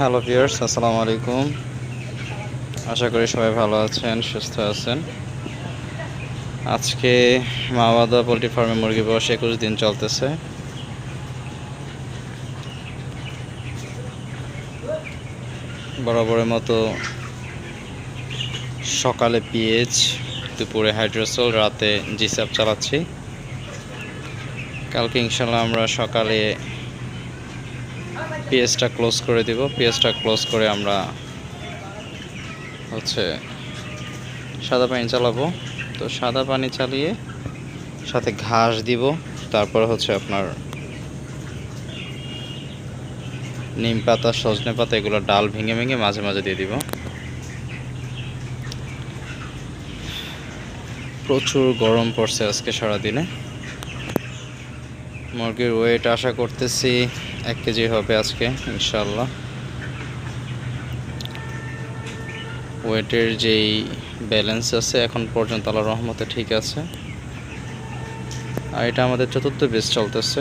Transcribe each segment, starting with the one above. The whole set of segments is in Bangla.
হ্যালো ভিউয়ার্স আসসালামু আলাইকুম আশা করি সবাই ভালো আছেন, সুস্থ আছেন। আজকে মা মাওয়াদা পোলট্রি ফার্মে মুরগি বয়স একুশ দিন চলতেছে। বরাবরের মতো সকালে পিএইচ, দুপুরে হাইড্রোসোল, রাতে জিসাপ চালাচ্ছি। কালকে ইনশাল্লাহ আমরা সকালে পিএসটা ক্লোজ করে দিব। পিএসটা ক্লোজ করে আমরা হচ্ছে সাদা পানি চালাবো। তো সাদা পানি চালিয়ে সাথে ঘাস দিব। তারপর হচ্ছে আপনার নিম পাতা, সজনে পাতা এগুলো ডাল ভেঙে ভেঙে মাঝে মাঝে দিয়ে দিব। প্রচুর গরম পড়ছে আজকে সারাদিনে। মুরগির ওয়েট আশা করতেছি এক কেজি হবে আজকে ইনশাল্লাহ ওয়েটের যেই ব্যালেন্স আছে, এখন পর্যন্ত আল্লাহ রহমতে ঠিক আছে। আর এটা আমাদের চতুর্থ বেস চলতেছে।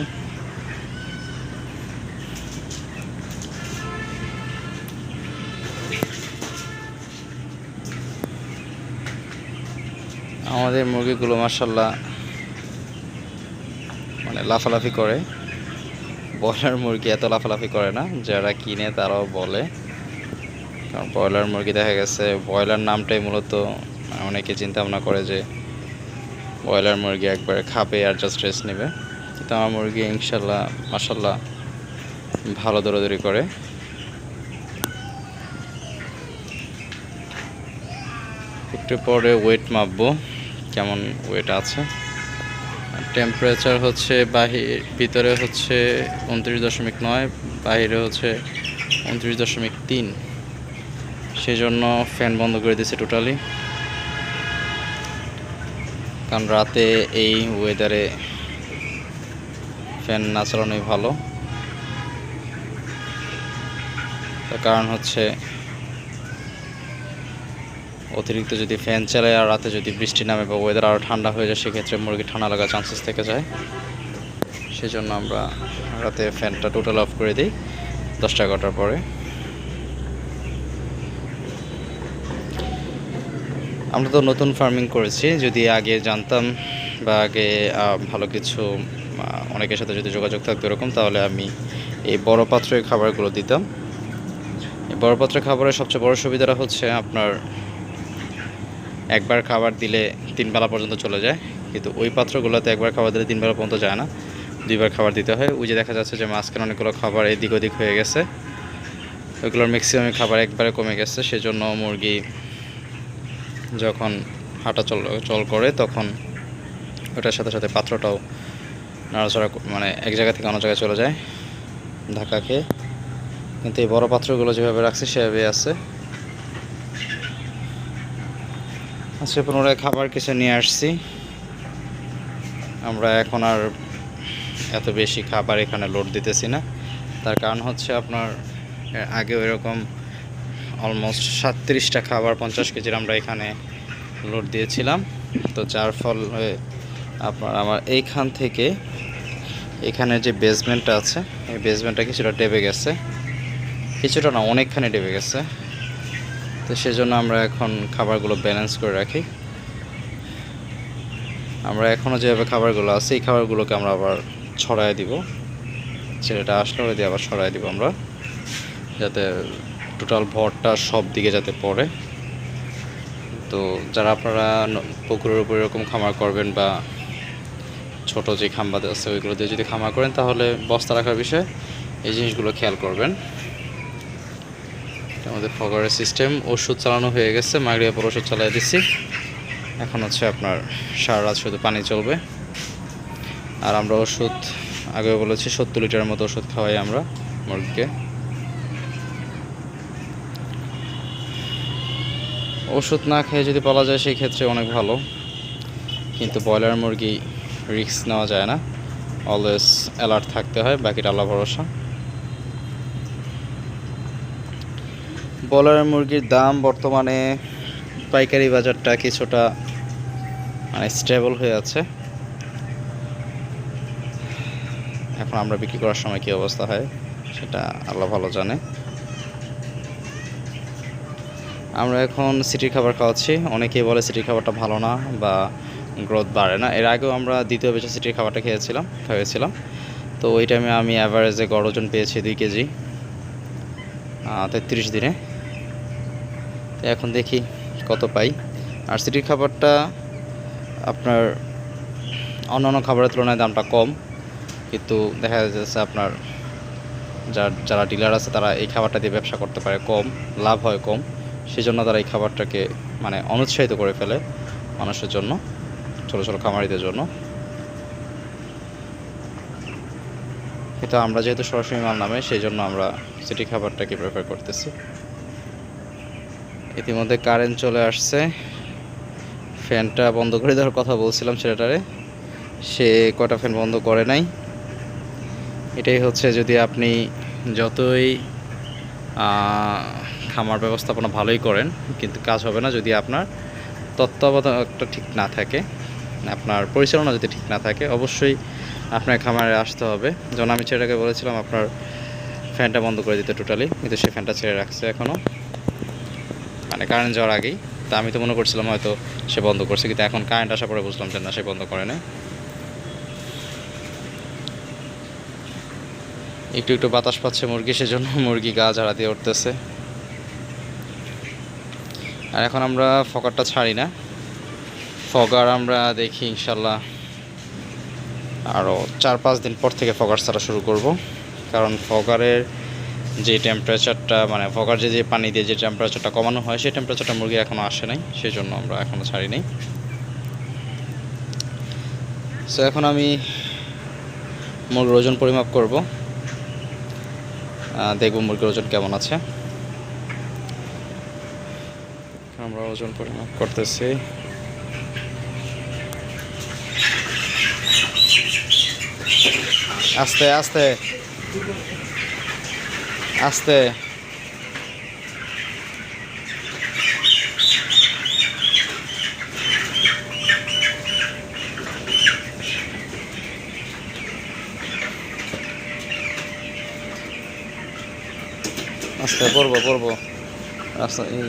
আমাদের মুরগিগুলো মার্শাল্লাহ মানে লাফালাফি করে। ব্রয়লার মুরগি এত লাফালাফি করে না, যারা কিনে তারাও বলে। কারণ ব্রয়লার মুরগি দেখা গেছে, ব্রয়লার নামটাই মূলত অনেকে চিন্তা ভাবনা করে যে ব্রয়লার মুরগি একবার খাবে আর জাস্ট রেস্ট নেবে। কিন্তু আমার মুরগি ইনশাল্লাহ মাসাল্লাহ ভালো দৌড়াদৌড়ি করে। একটু পরে ওয়েট মাপবো, কেমন ওয়েট আছে। টেম্পারেচার হচ্ছে বাহির, ভিতরে হচ্ছে উনত্রিশ দশমিক নয়, বাহিরে হচ্ছে উনত্রিশ দশমিক তিন। সেই জন্য ফ্যান বন্ধ করে দিয়েছে টোটালি কারণ রাতে এই ওয়েদারে ফ্যান না চালানোই ভালো। কারণ হচ্ছে অতিরিক্ত যদি ফ্যান চালায় আর রাতে যদি বৃষ্টি নামে বা ওয়েদার আরও ঠান্ডা হয়ে যায়, সেক্ষেত্রে মুরগি ঠান্ডা লাগার চান্সেস থেকে যায়। সেজন্য আমরা রাতে ফ্যানটা টোটাল অফ করে দিই দশটা এগারোটার পরে। আমরা তো নতুন ফার্মিং করেছি, যদি আগে জানতাম বা আগে ভালো কিছু অনেকের সাথে যদি যোগাযোগ থাকতো এরকম, তাহলে আমি এই বড় পাত্রের খাবারগুলো দিতাম। বড় পাত্রের খাবারের সবচেয়ে বড় সুবিধাটা হচ্ছে আপনার একবার খাবার দিলে তিন বেলা পর্যন্ত চলে যায়। কিন্তু ওই পাত্রগুলোতে একবার খাবার দিলে তিন বেলা পর্যন্ত যায় না। দুইবার খাবার দিতে হয়। ওই যে দেখা যাচ্ছে যে মাঝখানে অনেকগুলো খাবার এদিক ওদিক হয়ে গেছে। ওইগুলোর ম্যাক্সিমাম খাবার একবারে কমে গেছে। সেজন্য মুরগি যখন হাঁটা চল চল করে তখন ওটার সাথে সাথে পাত্রটাও নাড়াচড়া মানে এক জায়গা থেকে অন্য জায়গায় চলে যায়। খেয়ে। কিন্তু এই বড় পাত্রগুলো যেভাবে রাখছে সেভাবে আছে। আজকে পুনরায় খাবার কিছু নিয়ে আসছি। আমরা এখন আর এত বেশি খাবার এখানে লোড দিতেছি না। তার কারণ হচ্ছে আপনার আগে এরকম অলমোস্ট সাতত্রিশটা খাবার পঞ্চাশ কেজির আমরা এখানে লোড দিয়েছিলাম। তো যার ফলে আপনার, আমার এইখান থেকে এখানে যে বেসমেন্টটা আছে, এই বেসমেন্টটা কিছুটা ডেবে গেছে। কিছুটা না, অনেকখানি ডেবে গেছে। তো সেজন্য আমরা এখন খাবারগুলো ব্যালেন্স করে রাখি। আমরা এখনও যেভাবে খাবারগুলো আছে, এই খাবারগুলোকে আমরা আবার ছড়ায় দিব। ছেলেটা আসলে দিয়ে আবার ছড়ায় দিব আমরা, যাতে টোটাল ভরটা সব দিকে যাতে পড়ে। তো যারা আপনারা পুকুরের উপর এরকম খামার করবেন বা ছোট যে খাম্বাতে আছে, ওইগুলো দিয়ে যদি খামার করেন, তাহলে বস্তা রাখার বিষয়ে এই জিনিসগুলো খেয়াল করবেন। আমাদের ফগারের সিস্টেম। ওষুধ চালানো হয়ে গেছে, মাগরিয়া পর ওষুধ চালিয়ে দিচ্ছি এখন হচ্ছে আপনার সারা রাত শুধু পানি চলবে। আর আমরা ওষুধ আগে বলেছি, সত্তর লিটারের মতো ওষুধ খাওয়াই আমরা মুরগিকে। ওষুধ না খেয়ে যদি পালা যায়, সেই ক্ষেত্রে অনেক ভালো। কিন্তু ব্রয়লার মুরগি রিস্ক নেওয়া যায় না। অলওয়েজ অ্যালার্ট থাকতে হয়, বাকিটা আল্লাহ ভরসা। ব্রয়লার মুরগির দাম বর্তমানে পাইকারি বাজারটা কিছুটা মানে স্টেবল হয়ে আছে। এখন আমরা বিক্রি করার সময় কী অবস্থা হয়, সেটা আল্লাহ ভালো জানে। আমরা এখন সিটির খাবার খাওয়াচ্ছি। অনেকেই বলে সিটির খাবারটা ভালো না বা গ্রোথ বাড়ে না। এর আগেও আমরা দ্বিতীয় বেচে সিটির খাবারটা খেয়েছিলাম, খাইয়েছিলাম। তো ওই টাইমে আমি অ্যাভারেজে গড় ওজন পেয়েছি দুই কেজি তেত্রিশ দিনে। এখন দেখি কত পাই। আর সিটির খাবারটা আপনার অন্যান্য খাবারের তুলনায় দামটা কম, কিন্তু দেখা যাচ্ছে আপনার যার, যারা ডিলার আছে তারা এই খাবারটা দিয়ে ব্যবসা করতে পারে কম, লাভ হয় কম। সেজন্য তারা এই খাবারটাকে মানে অনুৎসাহিত করে ফেলে মানুষের জন্য, ছোটো ছোটো খামারিদের জন্য। কিন্তু আমরা যেহেতু সরাসরি মাল নামে সেই জন্য আমরা সিটি খাবারটাকে প্রেফার করতেছি। ইতিমধ্যে কারেন্ট চলে আসছে। ফ্যানটা বন্ধ করে দেওয়ার কথা বলছিলাম ছেলেটারে। সে কটা ফ্যান বন্ধ করে নাই। এটাই হচ্ছে যদি আপনি যতই খামার ব্যবস্থাপনা ভালোই করেন, কিন্তু কাজ হবে না যদি আপনার তত্ত্বাবধানটা ঠিক না থাকে, আপনার পরিচালনা যদি ঠিক না থাকে, অবশ্যই আপনার খামারে আসতে হবে। যেমন আমি ছেলেটাকে বলেছিলাম, আপনার ফ্যানটা বন্ধ করে দিতে টোটালি কিন্তু সে ফ্যানটা ছেড়ে রাখছে এখনও মানে কারেন্ট যাওয়ার আগেই। তা আমি তো মনে করছিলাম হয়তো সে বন্ধ করছে, কিন্তু এখন কারেন্ট আসার পরে বুঝলাম যে না, সে বন্ধ করে নাই। একটু একটু বাতাস পাচ্ছে মুরগি, সেজন্য মুরগি গা ঝাড়া দিয়ে উঠতেছে। আর এখন আমরা ফকারটা ছাড়ি না। ফগার আমরা দেখি ইনশাল্লাহ আরও চার পাঁচ দিন পর থেকে ফগার ছাড়া শুরু করব। কারণ ফগারের যে টেম্পারেচারটা মানে ফগার যে যে পানি দিয়ে যে টেম্পারেচারটা কমানো হয়, সেই টেম্পারেচারটা মুরগি এখনও আসে নাই সেই জন্য আমরা এখনও ছাড়ি নাই। সো এখন আমি মুরগির ওজন পরিমাপ করব। দেখব মুরগির ওজন কেমন আছে। আমরা ওজন পরিমাপ করতেছি। আস্তে আস্তে। আস্তে। আস্তে পড়ব পড়ব রাস্তা এই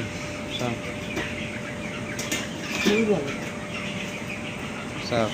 স্যার